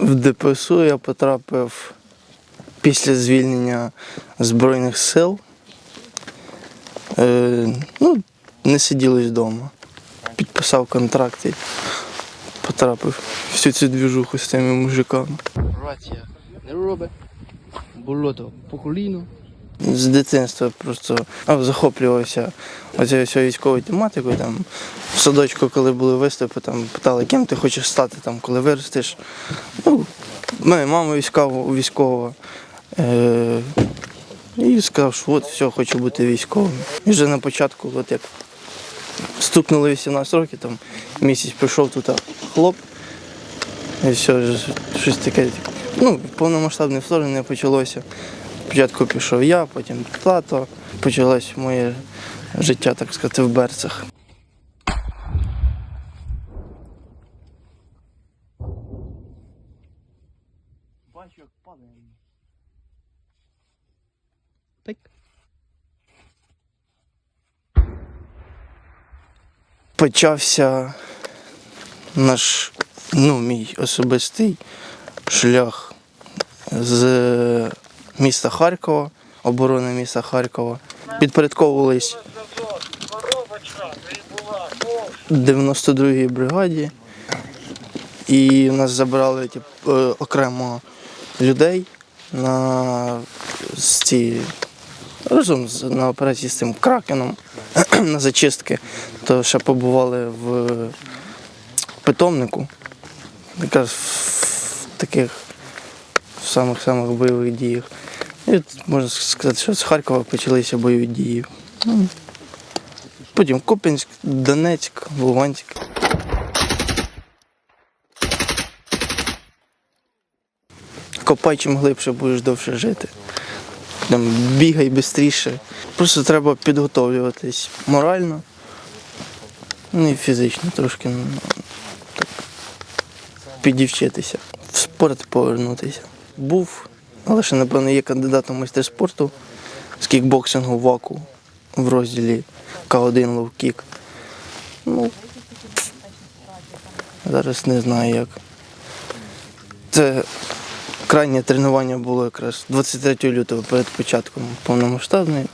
В ДПСУ я потрапив після звільнення Збройних сил. Е, ну, не сиділось вдома. Підписав контракт і потрапив всю цю двіжуху з тими мужиками. Рація не робить. Болото по коліну. З дитинства просто захоплювався оцією військовою тематикою. Там, в садочку, коли були виступи, там питали, ким ти хочеш стати, там, коли виростеш. Ну, мене мама військова, військова. Е, і сказав, що от все, хочу бути військовим. І вже на початку, от як стукнуло 18 років, там місяць прийшов тут хлоп. І все, щось таке. Ну, повномасштабне вторгнення почалося. Спочатку пішов я, потім тато. Почалось моє життя, так сказати, в берцях. Бачу, як падає. Так. Почався наш, ну, мій особистий шлях з міста Харкова, оборони міста Харкова. Підпорядковувались 92-й бригаді. І нас забрали тип, е, окремо людей на з ці, разом з, на операції з цим кракеном на зачистки. То ще побували в питомнику, якраз в таких самих-самих бойових діях. І можна сказати, що з Харкова почалися бойові дії. Ну, Потім Куп'янськ, Донецьк, Луганськ. Копай чим глибше будеш довше жити. Там, бігай швидше. Просто треба підготовлюватись морально, ну і фізично трошки ну, так, підівчитися. В спорт повернутися. Був, але ще, напевно, є кандидатом майстер спорту з кікбоксингу ВАКу в розділі К1 лоу-кік. Ну, зараз не знаю як. Це крайнє тренування було якраз 23 лютого перед початком повномасштабної.